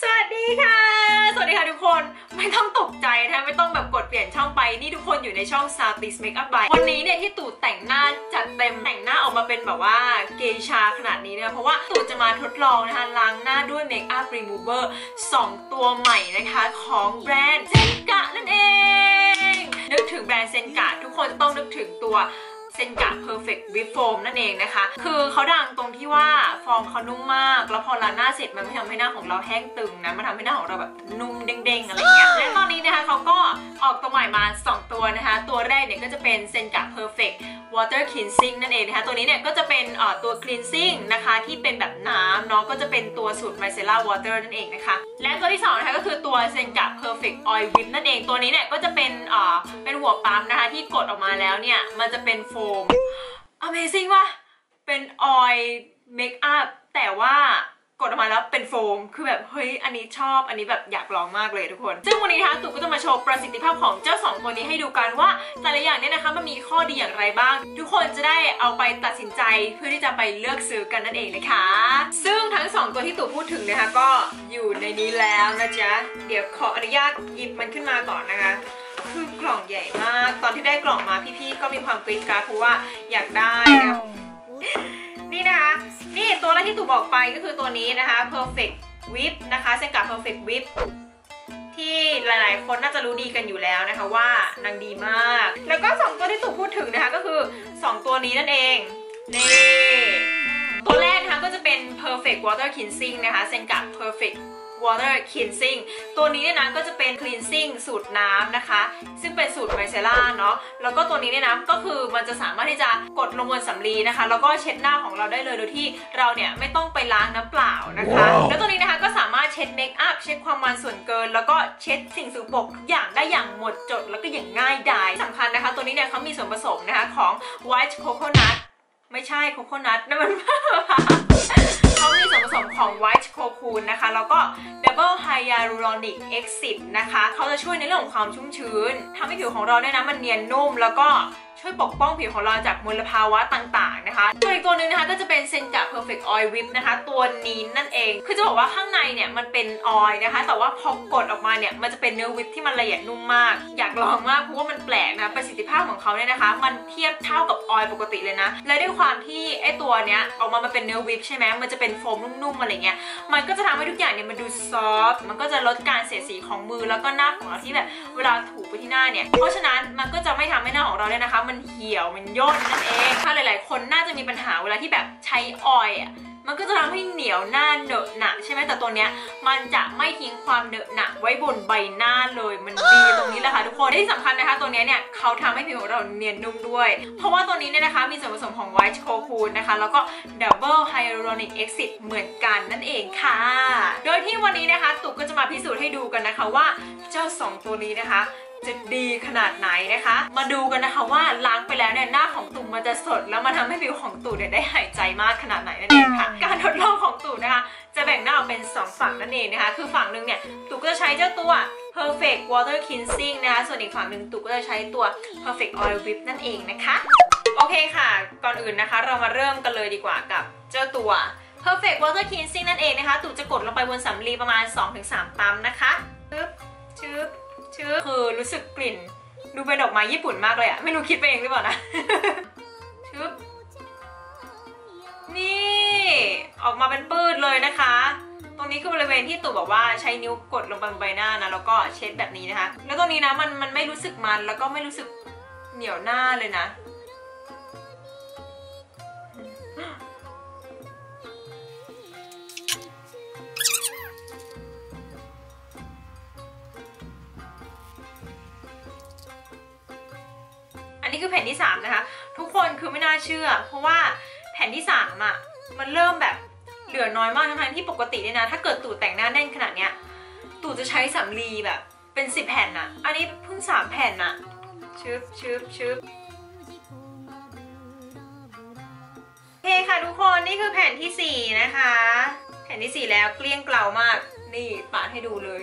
สวัสดีค่ะ สวัสดีค่ะทุกคน ไม่ต้องตกใจนะไม่ต้องแบบกดเปลี่ยนช่องไป นี่ทุกคนอยู่ในช่อง s o u t i s Makeup by วันนี้เนี่ยที่ตู่แต่งหน้าจัดเต็มแต่งหน้าออกมาเป็นแบบว่าเกชาขนาดนี้เนะคะเพราะว่าตู่จะมาทดลองนะคะล้างหน้าด้วย Makeup Remover 2 ตัวใหม่นะคะของแบรนด์เซนกะนั่นเอง นึกถึงแบรนด์เซนกะทุกคนต้องนึกถึงตัวเซนกะ Perfect Whip Foam นั่นเองนะคะ คือเขาดังตรงที่ว่า ฟองเขานุ่มมาก แล้วพอล้างหน้าเสร็จมันไม่ทำให้หน้าของเราแห้งตึงนะ มันทำให้หน้าของเราแบบนุ่มเด้งๆอะไรเงี้ย และตอนนี้นะคะเขาก็ออกตัวใหม่มา 2 ตัวนะคะ ตัวแรกเนี่ยก็จะเป็นเซนกะ Perfect Water Cleansing นั่นเองนะคะ ตัวนี้เนี่ยก็จะเป็นอ่อตัว Cleansing นะคะที่เป็นแบบน้ำเนาะก็จะเป็นตัวสูตร Micellar Water นั่นเองนะคะ และตัวที่สองนะคะก็คือตัวเซนกะ Perfect Oil Whip นั่นเองตัวนี้เนี่ยก็จะเป็นเอ่อเป็นหัวปั๊มนะคะที่กดออกมาแล้วเนี่ย มันจะเป็นโฟม Amazing ว่ะเป็นออย เมคอัพแต่ว่ากดออกมาแล้วเป็นโฟม คือแบบเฮ้ย อันนี้ชอบ อันนี้แบบอยากลองมากเลยทุกคน ซึ่งวันนี้นะคะตู่ก็จะมาโชว์ประสิทธิภาพของเจ้าสองตัวนี้ให้ดูกันว่าแต่ละอย่างเนี่ยนะคะมันมีข้อดีอย่างไรบ้าง ทุกคนจะได้เอาไปตัดสินใจเพื่อที่จะไปเลือกซื้อกันนั่นเองนะคะ ซึ่งทั้งสองตัวที่ตู่พูดถึงนะคะก็อยู่ในนี้แล้วนะจ๊ะ เดี๋ยวขออนุญาตหยิบมันขึ้นมาก่อนนะคะคือกล่องใหญ่มาก ตอนที่ได้กล่องมาพี่ๆก็มีความกรี๊ดกราดเพราะว่าอยากได้นะ ตัวแรกที่ตู่บอกไปก็คือตัวนี้นะคะ perfect whip นะคะเซนกา perfect whip ที่หลายๆ คนน่าจะรู้ดีกันอยู่แล้วนะคะว่านางดีมาก แล้วก็ 2 ตัวที่ตู่พูดถึงนะคะก็คือ 2 ตัวนี้นั่นเองนี่ตัวแรกนะคะก็จะเป็น perfect water cleansing นะคะเซนกา perfect water cleansing ตัวนี้เนี่ยนะก็จะเป็น cleansing สูตรน้ำนะคะ ซึ่งเป็นสูตรไมเซล่าเนาะแล้วก็ตัวนี้เนี่ยนะก็คือมันจะสามารถที่จะกดลงบนสำลีนะคะ แล้วก็เช็ดหน้าของเราได้เลยโดยที่เราเนี่ยไม่ต้องไปล้างน้ำเปล่านะคะ Wow แล้วตัวนี้นะคะก็สามารถเช็ดเมคอัพเช็ดความมันส่วนเกิน แล้วก็เช็ดสิ่งสกปรกทุกอย่างได้อย่างหมดจดแล้วก็อย่างง่ายดายสำคัญนะคะ ตัวนี้เนี่ยเขามีส่วนผสมนะคะของ white coconut ไม่ใช่โคโคนัทนั่นมันเขาูลนะคะ แล้วก็ double hyaluronic X10 นะคะ เขาจะช่วยในเรื่องของความชุ่มชื้นทำให้ผิวของเราเนี่ยนะมันเนียนนุ่มแล้วก็ ช่วยปกป้องผิวของเราจากมลภาวะต่างๆนะคะตัวอีกตัวหนึงนะคะก็จะเป็น Senja Perfect Oil Whip นะคะ ตัวนี้นั่นเอง คือจะบอกว่าข้างในเนี่ยมันเป็นออยล์นะคะ แต่ว่าพอกดออกมาเนี่ยมันจะเป็นเนื้อวิปที่มันละเอียดนุ่มมาก อยากลองมากเพราะว่ามันแปลกนะประสิทธิภาพของเขาเนี่ยนะคะ มันเทียบเท่ากับออยล์ปกติเลยนะ และด้วยความที่ไอตัวเนี้ยออกมามันเป็นเนื้อวิปใช่ไหมมันจะเป็นโฟมนุ่มๆอะไรเงี้ยมันก็จะทำให้ทุกอย่างเนี่ยมันดูซอฟต์มันก็จะลดการเสียสีของมือแล้วก็หน้าของเราที่แบบเวลาถูไปที่หน้าเนี่ยเพราะฉะนั้นมันก็จะไม่ทำให้หน้าของเราเนี่ยนะคะมันเหี่ยวมันย่นนั่นเองถ้าหลาย ๆ คนน่าจะมีปัญหาเวลาที่แบบใช้ออยอะมันก็จะทำให้เหนียวหน้าเหนอะหนะใช่ไหมแต่ตัวเนี้ยมันจะไม่ทิ้งความเหนอะหนะไว้บนใบหน้าเลยมันดีตรงนี้แหละค่ะทุกคนและที่สำคัญนะคะ ตัวเนี้ยเนี่ยเขาทำให้ผิวของเราเนียนนุ่มด้วย เพราะว่าตัวนี้เนี่ยนะคะมีส่วนผสมของ white cocoon นะคะ แล้วก็ double hyaluronic acid เหมือนกันนั่นเองค่ะ โดยที่วันนี้นะคะ ตุกก็จะมาพิสูจน์ให้ดูกันนะคะว่าเจ้าสองตัวนี้นะคะ จะดีขนาดไหนนะคะ มาดูกันนะคะว่าล้างไปแล้วเนี่ยหน้าของตู่มันจะสด แล้วมันทำให้ผิวของตู่เนี่ยได้หายใจมากขนาดไหนนั่นเองค่ะ การทดลองของตู่นะคะ จะแบ่งหน้าออกเป็น 2 ฝั่งนั่นเองนะคะ คือฝั่งหนึ่งเนี่ยตู่ก็จะใช้เจ้าตัว perfect water cleansing นะคะ ส่วนอีกฝั่งหนึ่งตู่ก็จะใช้ตัว perfect oil whip นั่นเองนะคะ โอเคค่ะ ก่อนอื่นนะคะ เรามาเริ่มกันเลยดีกว่ากับเจ้าตัว perfect water cleansing นั่นเองนะคะตู่จะกดลงไปบนสำลีประมาณ 2-3ปั๊มนะคะชึบชึบ ชื่อคือรู้สึกกลิ่น ดูเป็นดอกไม้ญี่ปุ่นมากเลยอะไม่รู้คิดไปเองหรือเปล่านะชึบนี่ออกมาเป็นปื้ดเลยนะคะ ตรงนี้คือบริเวณที่ตู่บอกว่าใช้นิ้วกดลงไปบนใบหน้านะแล้วก็เช็ดแบบนี้นะคะ แล้วตรงนี้นะมันมันไม่รู้สึกมันแล้วก็ไม่รู้สึกเหนียวหน้าเลยนะ นี้คือแผ่นที่ 3 นะคะ ทุกคนคือไม่น่าเชื่อ เพราะว่าแผ่นที่ 3อะมันเริ่มแบบเหลือน้อยมากทั้งที่ปกติเนี่ยนะ ถ้าเกิดตู่แต่งหน้าแน่นขนาดเนี้ยตู่จะใช้สำลีแบบเป็น10แผ่นอะอันนี้เพิ่ง3แผ่นอะชึบชึบชึบโอเคค่ะทุกคนนี่คือแผ่นทีสี่ 4 นะคะ แผ่นที่ 4 แล้วเกลี้ยงเกลามาก นี่ปาดให้ดูเลย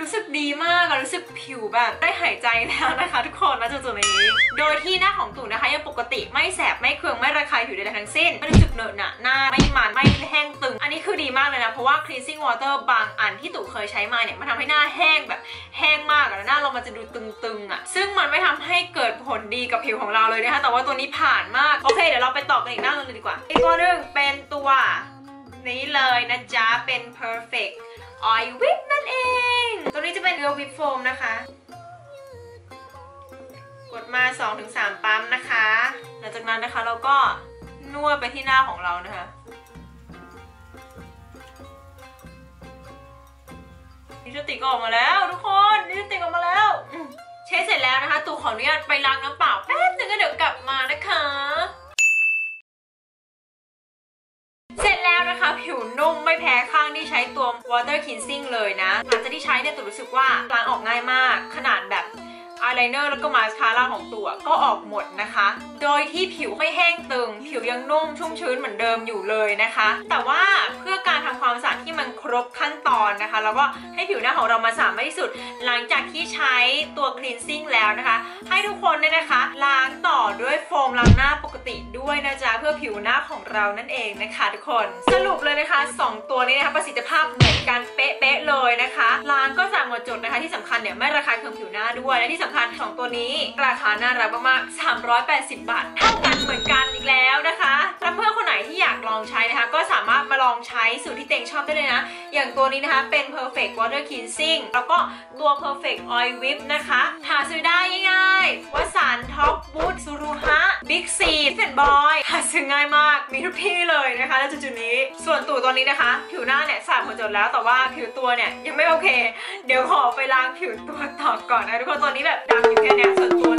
รู้สึกดีมากรู้สึกผิวแบบได้หายใจแล้วนะคะ ทุกคนนะจุดๆนี้ โดยที่หน้าของตู่นะคะยังปกติไม่แสบไม่เคืองไม่ระคายผิวใดๆทั้งสิ้นไม่รู้สึกเหนอะหนะหน้าไม่มันไม่แห้งตึง อันนี้คือดีมากเลยนะ เพราะว่า cleansing water บางอันที่ตู่เคยใช้มาเนี่ยมันทำให้หน้าแห้งแบบแห้งมากแล้วหน้าเรามันจะดูตึงๆอะซึ่งมันไม่ทำให้เกิดผลดีกับผิวของเราเลยนะคะแต่ว่าตัวนี้ผ่านมากโอเคเดี๋ยวเราไปต่อกันอีกหน้าหนึงเลยดีกว่า อีกตัวหนึ่งเป็นตัวนี้เลยนะจ๊ะเป็น perfect oil whip นั่นเอง ตัวนี้จะเป็นเรือวิปโฟมนะคะ กดมา 2-3 ปั๊มนะคะ หลังจากนั้นนะคะเราก็นวดไปที่หน้าของเรานะคะลิปสติกออกมาแล้วทุกคนลิปสติกออกมาแล้วเช็ดเสร็จแล้วนะคะ ตูขออนุญาตไปล้างน้ำเปล่าแป๊บนึงก็เดี๋ยวกลับมานะคะ ช้ตัว water cleansing เลยนะ หลังจากที่ใช้เนี่ยตูรู้สึกว่าล้างออกง่ายมาก ขนาดแบบอายไลเนอร์แล้วก็มาสคาร่าของตัวก็ออกหมดนะคะ โดยที่ผิวไม่แห้งตึง ผิวยังนุ่มชุ่มชื้นเหมือนเดิมอยู่เลยนะคะ แต่ว่าเพื่อ แล้วก็ให้ผิวหน้าของเรามาสะอาดมากที่สุด หลังจากที่ใช้ตัว cleansing แล้วนะคะ ให้ทุกคนเนี่ยนะคะ ล้างต่อด้วยโฟมล้างหน้าปกติด้วยนะจ๊ะเพื่อผิวหน้าของเรานั่นเองนะคะทุกคนสรุปเลยนะคะ 2 ตัวนี้นะคะประสิทธิภาพเหมือนกันเป๊ะๆเลยนะคะล้างก็สะอาดหมดจดนะคะที่สำคัญเนี่ยไม่ระคายเคืองผิวหน้าด้วยและที่สำคัญ2ตัวนี้ ราคาน่ารักมากๆ380 บาท เท่ากันเหมือนกัน ใช้สูตรที่เต็งชอบได้เลยนะ อย่างตัวนี้นะคะเป็น perfect water cleansing แล้วก็ตัว perfect oil whip นะคะ หาซื้อได้ง่ายๆวสันท็อปบูธซูรุฮะบิ๊กซีเฟนบอยหาซื้อง่ายมากมีทุกที่เลยนะคะแล้วจุดๆนี้ ส่วนตัวตัวนี้นะคะ ผิวหน้าเนี่ยสะอาดหมดจดแล้วแต่ว่าผิวตัวเนี่ยยังไม่โอเค เดี๋ยวขอไปล้างผิวตัวต่อก่อนนะทุกคนตัวนี้แบบดำอยู่แค่เนี้ยส่วนตัว